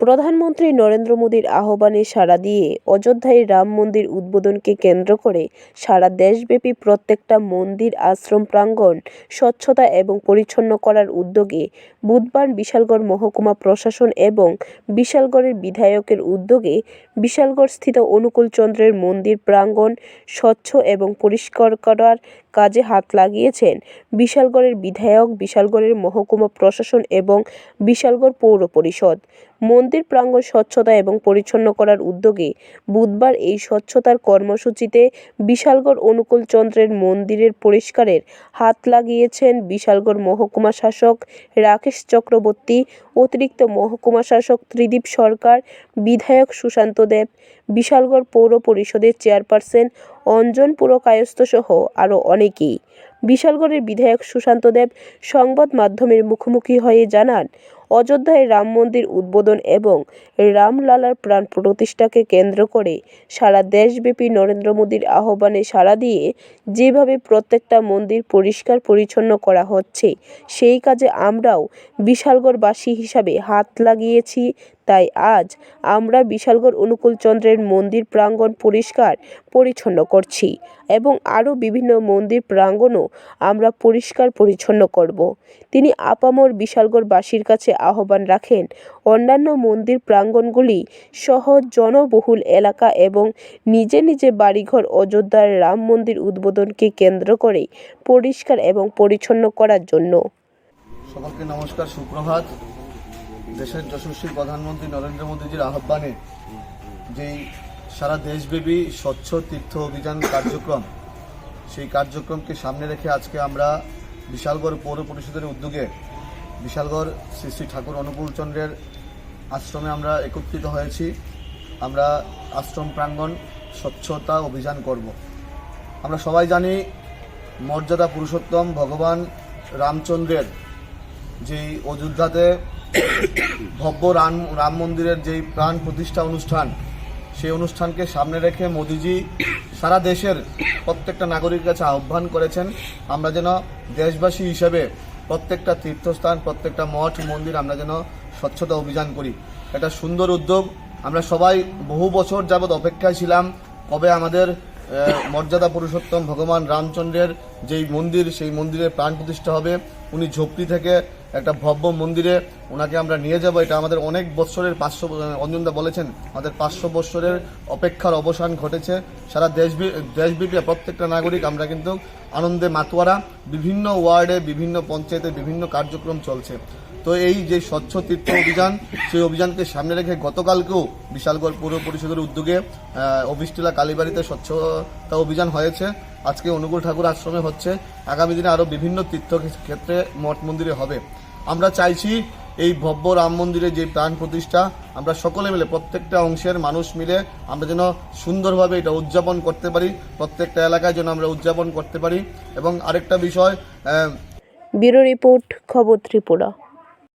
প্রধানমন্ত্রী নরেন্দ্র মোদীর আহ্বানে সাড়া দিয়ে অযোধ্যায় রাম মন্দির উদ্বোধনকে কেন্দ্র করে সারা দেশব্যাপী প্রত্যেকটা মন্দির, আশ্রম প্রাঙ্গণ স্বচ্ছতা এবং পরিচ্ছন্ন করার উদ্যোগে বুধবার বিশালগড় মহকুমা প্রশাসন এবং বিশালগড়ের বিধায়কের উদ্যোগে বিশালগড় বিশালগড়স্থিত অনুকূলচন্দ্রের মন্দির প্রাঙ্গণ স্বচ্ছ এবং পরিষ্কার করার কাজে হাত লাগিয়েছেন বিশালগড়ের বিধায়ক, বিশালগড়ের মহকুমা প্রশাসন এবং বিশালগড় পৌর পরিষদ। মন্দির প্রাঙ্গণ স্বচ্ছতা এবং পরিচ্ছন্ন করার উদ্যোগে বুধবার এই স্বচ্ছতার কর্মসূচিতে বিশালগড় অনুকূল চন্দ্রের মন্দিরের পরিষ্কারের হাত লাগিয়েছেন বিশালগড় মহকুমা শাসক রাকেশ চক্রবর্তী, অতিরিক্ত মহকুমা শাসক ত্রিদীপ সরকার, বিধায়ক সুশান্ত দেব, বিশালগড় পৌর পরিষদের চেয়ারপারসন অঞ্জন পুরকায়স্থ সহ আরও অনেকেই। বিশালগড়ের বিধায়ক সুশান্ত দেব সংবাদ মাধ্যমের মুখোমুখি হয়ে জানান, অযোধ্যায় রাম মন্দির উদ্বোধন এবং রামলালার প্রাণ প্রতিষ্ঠাকে কেন্দ্র করে সারা দেশব্যাপী নরেন্দ্র মোদীর আহ্বানে সাড়া দিয়ে যেভাবে প্রত্যেকটা মন্দির পরিষ্কার পরিচ্ছন্ন করা হচ্ছে, সেই কাজে আমরাও বিশালগড়বাসী হিসাবে হাত লাগিয়েছি তাই আজ আমরা বিশালগড় অনুকূলচন্দ্রের মন্দির প্রাঙ্গণ পরিষ্কার পরিচ্ছন্ন করছি এবং আরও বিভিন্ন মন্দির প্রাঙ্গণও আমরা পরিষ্কার পরিচ্ছন্ন করব। তিনি আপামর বিশালগড়বাসীর কাছে আহ্বান রাখেন, অন্যান্য মন্দির প্রাঙ্গণগুলি সহ জনবহুল এলাকা এবং নিজে নিজে বাড়িঘর, অযোধ্যার রাম মন্দির উদ্বোধনকে কেন্দ্র করে পরিষ্কার এবং পরিচ্ছন্ন করার জন্য। সকলকে নমস্কার, সুপ্রভাত। দেশের যশস্বী প্রধানমন্ত্রী নরেন্দ্র মোদীজির আহ্বানে যেই সারা দেশব্যাপী স্বচ্ছ তীর্থ অভিযান কার্যক্রম, সেই কার্যক্রমকে সামনে রেখে আজকে আমরা বিশালগড় পৌর পরিষদের উদ্যোগে বিশালগড় শ্রী শ্রী ঠাকুর অনুকূলচন্দ্রের আশ্রমে আমরা একত্রিত হয়েছি। আমরা আশ্রম প্রাঙ্গণ স্বচ্ছতা অভিযান করব। আমরা সবাই জানি মর্যাদা পুরুষোত্তম ভগবান রামচন্দ্রের যেই অযোধ্যাতে ভব্য রাম রাম মন্দিরের যেই প্রাণ প্রতিষ্ঠা অনুষ্ঠান, সেই অনুষ্ঠানকে সামনে রেখে মোদিজি সারা দেশের প্রত্যেকটা নাগরিকের কাছে আহ্বান করেছেন, আমরা যেন দেশবাসী হিসেবে প্রত্যেকটা তীর্থস্থান, প্রত্যেকটা মঠ, মন্দির আমরা যেন স্বচ্ছতা অভিযান করি। এটা সুন্দর উদ্যোগ। আমরা সবাই বহু বছর যাবৎ অপেক্ষায় ছিলাম কবে আমাদের মর্যাদা পুরুষোত্তম ভগবান রামচন্দ্রের যেই মন্দির, সেই মন্দিরে প্রাণ প্রতিষ্ঠা হবে। উনি ঝোপড়ি থেকে একটা ভব্য মন্দিরে ওনাকে আমরা নিয়ে যাব। এটা আমাদের অনেক বৎসরের পাঁচশো অঞ্জনদা বলেছেন, আমাদের পাঁচশো বৎসরের অপেক্ষার অবসান ঘটেছে। সারা দেশ দেশব্যাপী প্রত্যেকটা নাগরিক আমরা কিন্তু আনন্দে মাতোয়ারা, বিভিন্ন ওয়ার্ডে, বিভিন্ন পঞ্চায়েতে বিভিন্ন কার্যক্রম চলছে। তো এই যে স্বচ্ছ তীর্থ অভিযান, সেই অভিযানকে সামনে রেখে গতকালকেও বিশালগড় পৌর পরিষদের উদ্যোগে অফিসটিলা কালীবাড়িতে স্বচ্ছতা অভিযান হয়েছে। আজকে অনুকূল ঠাকুর আশ্রমে হচ্ছে। আগামী দিনে আরও বিভিন্ন তীর্থ ক্ষেত্রে মঠ মন্দিরে হবে। আমরা চাইছি এই ভব্য রাম মন্দিরে যে প্রাণ প্রতিষ্ঠা, আমরা সকলে মিলে, প্রত্যেকটা অংশের মানুষ মিলে আমরা যেন সুন্দরভাবে এটা উদযাপন করতে পারি, প্রত্যেকটা এলাকায় যেন আমরা উদযাপন করতে পারি। এবং আরেকটা বিষয় ব্যুরো রিপোর্ট, খবর ত্রিপুরা।